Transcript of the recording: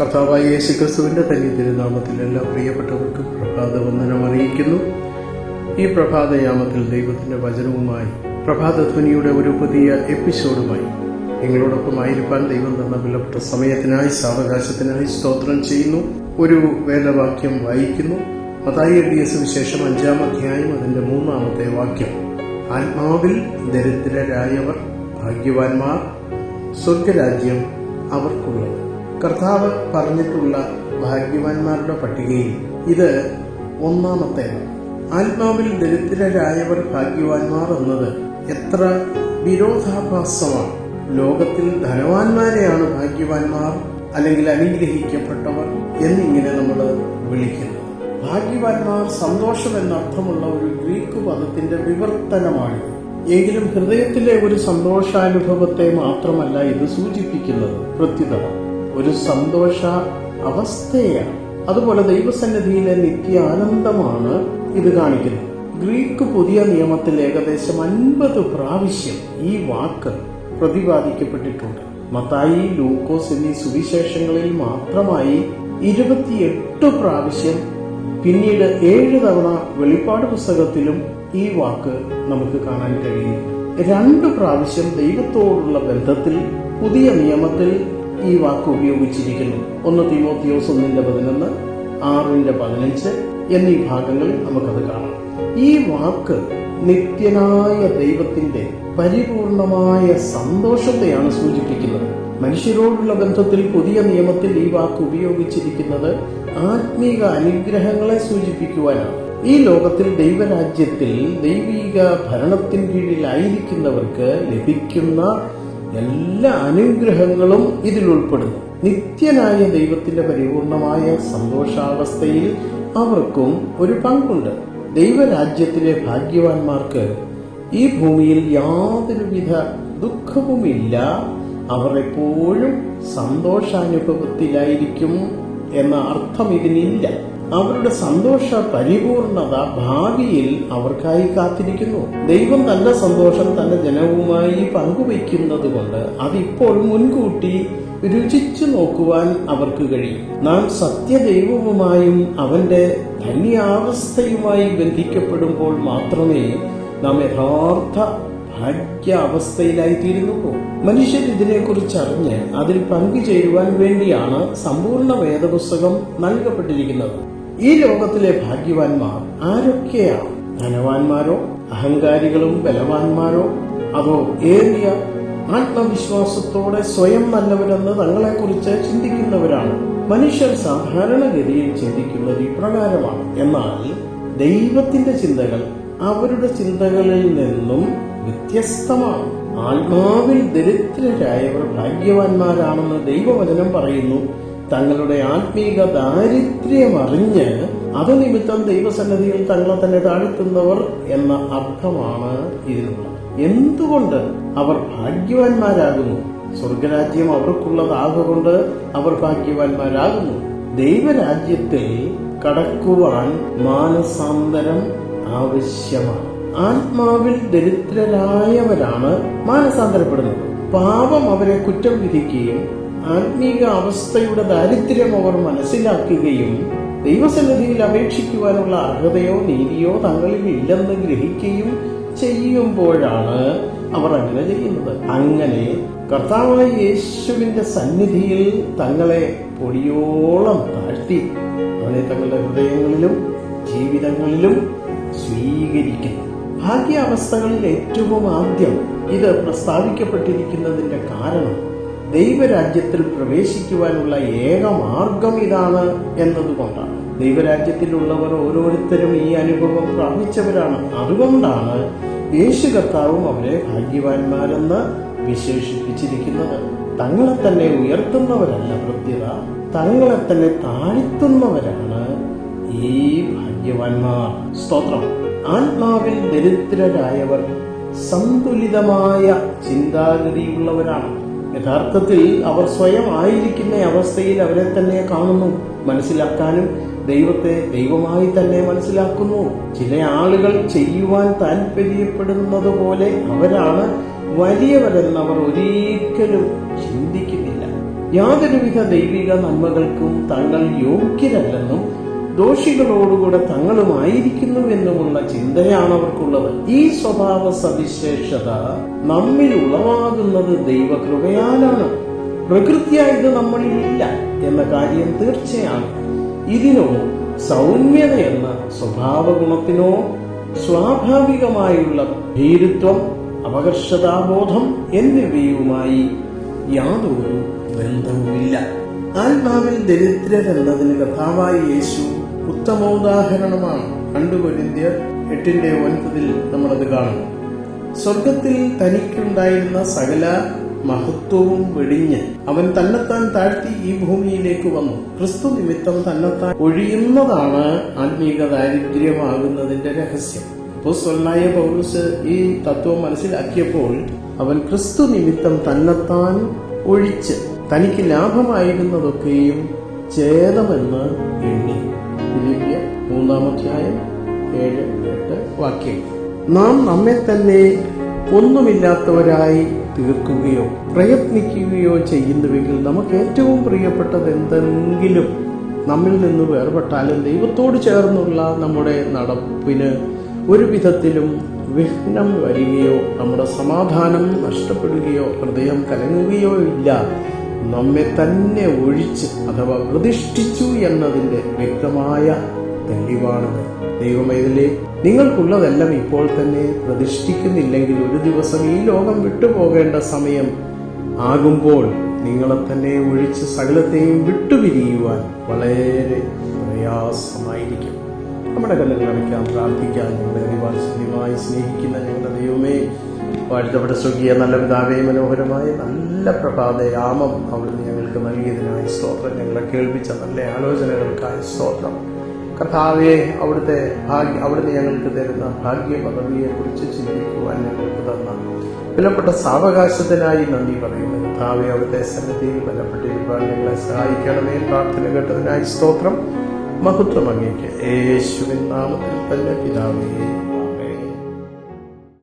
കർത്താവായ യേശു ക്രിസ്തുവിന്റെ തന്നെ തിരുനാമത്തിൽ എല്ലാ പ്രിയപ്പെട്ടവർക്കും പ്രഭാത വന്ദനം അറിയിക്കുന്നു. ഈ പ്രഭാതയാമത്തിൽ ദൈവത്തിന്റെ വചനവുമായി പ്രഭാതധ്വനിയുടെ ഒരു പുതിയ എപ്പിസോഡുമായി നിങ്ങളോടൊപ്പം ആയിരിക്കാൻ ദൈവം തന്ന വിലപ്പെട്ട സമയത്തിനായി സാവകാശത്തിനായി സ്തോത്രം ചെയ്യുന്നു. ഒരു വേദവാക്യം വായിക്കുന്നു. മതായി എഴുതിയ സുവിശേഷം അഞ്ചാം അധ്യായം അതിന്റെ മൂന്നാമത്തെ വാക്യം. ആത്മാവിൽ ദരിദ്രരായവർ ഭാഗ്യവാന്മാർ സ്വർഗരാജ്യം അവർക്കുള്ളത്. കർത്താവ് പറഞ്ഞിട്ടുള്ള ഭാഗ്യവാന്മാരുടെ പട്ടികയിൽ ഇത് ഒന്നാമത്തേതാണ്. ആത്മാവിൽ ദരിദ്രരായവർ ഭാഗ്യവാന്മാർ എന്നത് എത്ര വിരോധാഭാസമാണ്. ലോകത്തിൽ ധനവാന്മാരെയാണ് ഭാഗ്യവാന്മാർ അല്ലെങ്കിൽ അനുഗ്രഹിക്കപ്പെട്ടവർ എന്നിങ്ങനെ നമ്മൾ വിളിക്കുന്നു. ഭാഗ്യവാന്മാർ സന്തോഷം എന്നർത്ഥമുള്ള ഒരു ഗ്രീക്ക് പദത്തിന്റെ വിവർത്തനമാണിത്. എങ്കിലും ഹൃദയത്തിലെ ഒരു സന്തോഷാനുഭവത്തെ മാത്രമല്ല ഇത് സൂചിപ്പിക്കുന്നത്. പ്രത്യുത ഒരു സന്തോഷ അവസ്ഥയാണ്. അതുപോലെ ദൈവസന്നിധിയിലെ നിത്യ ആനന്ദമാണ് ഇത് കാണിക്കുന്നത്. ഗ്രീക്ക് പുതിയ നിയമത്തിൽ ഏകദേശം അൻപത് പ്രാവശ്യം ഈ വാക്ക് പ്രതിപാദിക്കപ്പെട്ടിട്ടുണ്ട്. മത്തായി ലൂക്കോസ് എന്നീ സുവിശേഷങ്ങളിൽ മാത്രമായി ഇരുപത്തിയെട്ട് പ്രാവശ്യം പിന്നീട് ഏഴ് തവണ വെളിപ്പാട് പുസ്തകത്തിലും ഈ വാക്ക് നമുക്ക് കാണാൻ കഴിയും. രണ്ട് പ്രാവശ്യം ദൈവത്തോടുള്ള ബന്ധത്തിൽ പുതിയ നിയമത്തിൽ ഈ വാക്ക് ഉപയോഗിച്ചിരിക്കുന്നു. ഒന്ന് തിമോത്തിയോസ് ഒന്നിന്റെ പതിനൊന്ന് ആറിന്റെ പതിനഞ്ച് എന്നീ ഭാഗങ്ങളിൽ നമുക്കത് കാണാം. ഈ വാക്ക് നിത്യനായ ദൈവത്തിന്റെ പരിപൂർണമായ സന്തോഷത്തെയാണ് സൂചിപ്പിക്കുന്നത്. മനുഷ്യരോടുള്ള ബന്ധത്തിൽ പുതിയ നിയമത്തിൽ ഈ വാക്ക് ഉപയോഗിച്ചിരിക്കുന്നത് ആത്മീക അനുഗ്രഹങ്ങളെ സൂചിപ്പിക്കുവാനാണ്. ഈ ലോകത്തിൽ ദൈവരാജ്യത്തിൽ ദൈവിക ഭരണത്തിൻ കീഴിലായിരിക്കുന്നവർക്ക് ലഭിക്കുന്ന എല്ലാ അനുഗ്രഹങ്ങളും ഇതിൽ ഉൾപ്പെടുന്നു. നിത്യനായ ദൈവത്തിന്റെ പരിപൂർണമായ സന്തോഷാവസ്ഥയിൽ അവർക്കും ഒരു പങ്കുണ്ട്. ദൈവരാജ്യത്തിലെ ഭാഗ്യവാന്മാർക്ക് ഈ ഭൂമിയിൽ യാതൊരുവിധ ദുഃഖവുമില്ല. അവർ എപ്പോഴും സന്തോഷാനുഭവത്തിലായിരിക്കും എന്ന അർത്ഥം ഇതിനില്ല. അവരുടെ സന്തോഷ പരിപൂർണത ഭാവിയിൽ അവർക്കായി കാത്തിരിക്കുന്നു. ദൈവം തന്റെ സന്തോഷം തന്റെ ജനവുമായി പങ്കുവയ്ക്കുന്നത് കൊണ്ട് അതിപ്പോൾ മുൻകൂട്ടി രുചിച്ചു നോക്കുവാൻ അവർക്ക് കഴിയും. നാം സത്യദൈവവുമായും അവന്റെ ധന്യാവസ്ഥയുമായി ബന്ധിക്കപ്പെടുമ്പോൾ മാത്രമേ നാം യഥാർത്ഥ ഭാഗ്യാവസ്ഥയിലായിത്തീരുന്നു. മനുഷ്യർ ഇതിനെക്കുറിച്ച് അറിഞ്ഞ് അതിൽ പങ്കുചേരുവാൻ വേണ്ടിയാണ് സമ്പൂർണ വേദപുസ്തകം നൽകപ്പെട്ടിരിക്കുന്നത്. ഈ ലോകത്തിലെ ഭാഗ്യവാന്മാർ ആരൊക്കെയാണ്? ധനവാന്മാരോ അഹങ്കാരികളും ബലവാന്മാരോ? അതോ ഏറിയ ആത്മവിശ്വാസത്തോടെ സ്വയം നല്ലവരെന്ന് തങ്ങളെക്കുറിച്ച് ചിന്തിക്കുന്നവരാണ്? മനുഷ്യർ സാധാരണഗതിയിൽ ചിന്തിക്കുന്നത് ഇപ്രകാരമാണ്. എന്നാൽ ദൈവത്തിന്റെ ചിന്തകൾ അവരുടെ ചിന്തകളിൽ നിന്നും വ്യത്യസ്തമാണ്. ആത്മാവിൽ ദരിദ്രരായവർ ഭാഗ്യവാന്മാരാണെന്ന് ദൈവവചനം പറയുന്നു. തങ്ങളുടെ ആത്മീക ദാരിദ്ര്യം അറിഞ്ഞ് അത് നിമിത്തം ദൈവസന്നിധിയിൽ തങ്ങളെ തന്നെ താഴ്ത്തുന്നവർ എന്ന അർത്ഥമാണ് ഇതിനുള്ളത് എന്തുകൊണ്ട് അവർ ഭാഗ്യവാന്മാരാകുന്നു? സ്വർഗരാജ്യം അവർക്കുള്ളതാകൊണ്ട് അവർ ഭാഗ്യവാന്മാരാകുന്നു. ദൈവരാജ്യത്തിൽ കടക്കുവാൻ മാനസാന്തരം ആവശ്യമാണ്. ആത്മാവിൽ ദരിദ്രരായവരാണ് മാനസാന്തരപ്പെടുന്നത്. പാപം അവരെ കുറ്റം വിധിക്കുകയും ആത്മീക അവസ്ഥയുടെ ദാരിദ്ര്യം അവർ മനസ്സിലാക്കുകയും ദൈവസന്നിധിയിൽ അപേക്ഷിക്കുവാനുള്ള അർഹതയോ നീതിയോ തങ്ങളിൽ ഇല്ലെന്ന് ഗ്രഹിക്കുകയും ചെയ്യുമ്പോഴാണ് അവർ അങ്ങനെ ചെയ്യുന്നത്. അങ്ങനെ കർത്താവായ യേശുവിന്റെ സന്നിധിയിൽ തങ്ങളെ പൊടിയോളം താഴ്ത്തി. അവനെ തങ്ങളുടെ ഹൃദയങ്ങളിലും ജീവിതങ്ങളിലും സ്വീകരിക്കുന്നു. ഭാഗ്യാവസ്ഥകളിൽ ഏറ്റവും ആദ്യം ഇത് പ്രസ്താവിക്കപ്പെട്ടിരിക്കുന്നതിന്റെ കാരണം ദൈവരാജ്യത്തിൽ പ്രവേശിക്കുവാനുള്ള ഏക മാർഗം ഇതാണ് എന്നതുകൊണ്ടാണ്. ദൈവരാജ്യത്തിലുള്ളവർ ഓരോരുത്തരും ഈ അനുഭവം പ്രാപിച്ചവരാണ്. അതുകൊണ്ടാണ് യേശു കർത്താവും അവരെ ഭാഗ്യവാന്മാരെന്ന് വിശേഷിപ്പിച്ചിരിക്കുന്നത്. തങ്ങളെ തന്നെ ഉയർത്തുന്നവരല്ല പ്രത്യത തങ്ങളെ തന്നെ താഴ്ത്തുന്നവരാണ് ഈ ഭാഗ്യവാന്മാർ. സ്തോത്രം. ആത്മാവിൽ ദരിദ്രരായവർ സന്തുലിതമായ ചിന്താഗതിയുള്ളവരാണ്. യഥാർത്ഥത്തിൽ അവർ സ്വയം ആയിരിക്കുന്ന അവസ്ഥയിൽ അവരെ തന്നെ കാണുന്നു മനസ്സിലാക്കാനും ദൈവത്തെ ദൈവമായി തന്നെ മനസ്സിലാക്കുന്നു. ചില ആളുകൾ ചെയ്യുവാൻ താല്പര്യപ്പെടുന്നത് പോലെ അവരാണ് വലിയവരെന്നവർ ഒരിക്കലും ചിന്തിക്കുന്നില്ല. യാതൊരുവിധ ദൈവിക നന്മകൾക്കും തങ്ങൾ യോഗ്യരല്ലെന്നും ദോഷികളോടുകൂടെ തങ്ങളുമായിരിക്കുന്നുവെന്നുമുള്ള ചിന്തയാണ് അവർക്കുള്ളത്. ഈ സ്വഭാവ സവിശേഷത നമ്മിൽ ഉളവാകുന്നത് ദൈവകൃപയാലാണ്. പ്രകൃതിയ ഇത് നമ്മളിലില്ല എന്ന കാര്യം തീർച്ചയാണ്. ഇതിനോ സൗമ്യത എന്ന സ്വഭാവ ഗുണത്തിനോ സ്വാഭാവികമായുള്ള ഭീരുത്വം അപകർഷതാബോധം എന്നിവയുമായി യാതൊരു ബന്ധവുമില്ല. ആത്മാവിൽ ദരിദ്രരെന്നതിന് കഥാവായി യേശു ഉത്തമോദാഹരണമാണ് ഉദാഹരണമാണ് കൊരിന്ത്യർ എട്ടിന്റെ ഒൻപതിൽ നമ്മളത് കാണുന്നു. സ്വർഗത്തിൽ തനിക്കുണ്ടായിരുന്ന സകല മഹത്വവും വെടിഞ്ഞ് അവൻ തന്നെത്താൻ താഴ്ത്തി ഈ ഭൂമിയിലേക്ക് വന്നു. ക്രിസ്തു നിമിത്തം തന്നെത്താൻ ഒഴിയുന്നതാണ് ആത്മീക ദാരിദ്ര്യമാകുന്നതിന്റെ രഹസ്യം. അപ്പോസ്തലനായ പൗലൂസ് ഈ തത്വം മനസ്സിലാക്കിയപ്പോൾ അവൻ ക്രിസ്തു നിമിത്തം തന്നെത്താൻ ഒഴിച്ച് തനിക്ക് ലാഭമായിരുന്നതൊക്കെയും ചേതമെന്ന് എണ്ണി. ഫിലിപ്പിയ മൂന്നാമധ്യായം ഏഴ് എട്ട് വാക്യം. നാം നമ്മെ തന്നെ ഒന്നുമില്ലാത്തവരായി തീർക്കുകയോ പ്രയത്നിക്കുകയോ ചെയ്യുന്നുവെങ്കിൽ നമുക്ക് ഏറ്റവും പ്രിയപ്പെട്ടത് എന്തെങ്കിലും നമ്മിൽ നിന്ന് വേർപെട്ടാലും ദൈവത്തോട് ചേർന്നുള്ള നമ്മുടെ നടപ്പിന് ഒരു വിധത്തിലും വിഘ്നം വരികയോ നമ്മുടെ സമാധാനം നഷ്ടപ്പെടുകയോ ഹൃദയം കലങ്ങുകയോ ഇല്ല. നമ്മെ തന്നെ ഒഴിച്ച് അഥവാ പ്രതിഷ്ഠിച്ചു എന്നതിന്റെ വ്യക്തമായ തെളിവാണത്. ദൈവമേതിലെ നിങ്ങൾക്കുള്ളതെല്ലാം ഇപ്പോൾ തന്നെ പ്രതിഷ്ഠിക്കുന്നില്ലെങ്കിൽ ഒരു ദിവസം ഈ ലോകം വിട്ടുപോകേണ്ട സമയം ആകുമ്പോൾ നിങ്ങളെ തന്നെ ഒഴിച്ച് സകലത്തെയും വിട്ടുപിരിയുവാൻ വളരെ പ്രയാസമായിരിക്കും. നമ്മുടെ കല്ലുകൾ അടയ്ക്കാൻ പ്രാർത്ഥിക്കാൻ നിങ്ങളെ അതിവാത്സല്യമായി സ്നേഹിക്കുന്ന ഞങ്ങളുടെ ദൈവമേ വാഴ്ത്തപ്പെട്ട സ്വർഗീയ നല്ല പിതാവേ മനോഹരമായ നല്ല പ്രഭാതയാമം അവിടുന്ന് ഞങ്ങൾക്ക് നൽകിയതിനായി സ്തോത്രം. ഞങ്ങളെ കേൾപ്പിച്ച നല്ല ആലോചനകൾക്കായി സ്തോത്രം. കർത്താവെ അവിടുത്തെ ഭാഗ്യ അവിടുന്ന് ഞങ്ങൾക്ക് തരുന്ന ഭാഗ്യ പദവിയെ കുറിച്ച് ചിന്തിക്കുവാൻ ഞങ്ങൾക്ക് തന്ന വിലപ്പെട്ട സാവകാശത്തിനായി നന്ദി പറയുന്നു. കർത്താവെ അവിടുത്തെ സന്നിധിയിൽ ബലപ്പെട്ടിരിക്കാൻ ഞങ്ങളെ സഹായിക്കണമേ പ്രാർത്ഥന കേട്ടതിനായി സ്തോത്രം. മഹത്വം അങ്ങേക്ക്. യേശുവിൻ നാമത്തിൽ തന്നെ പിതാവേ.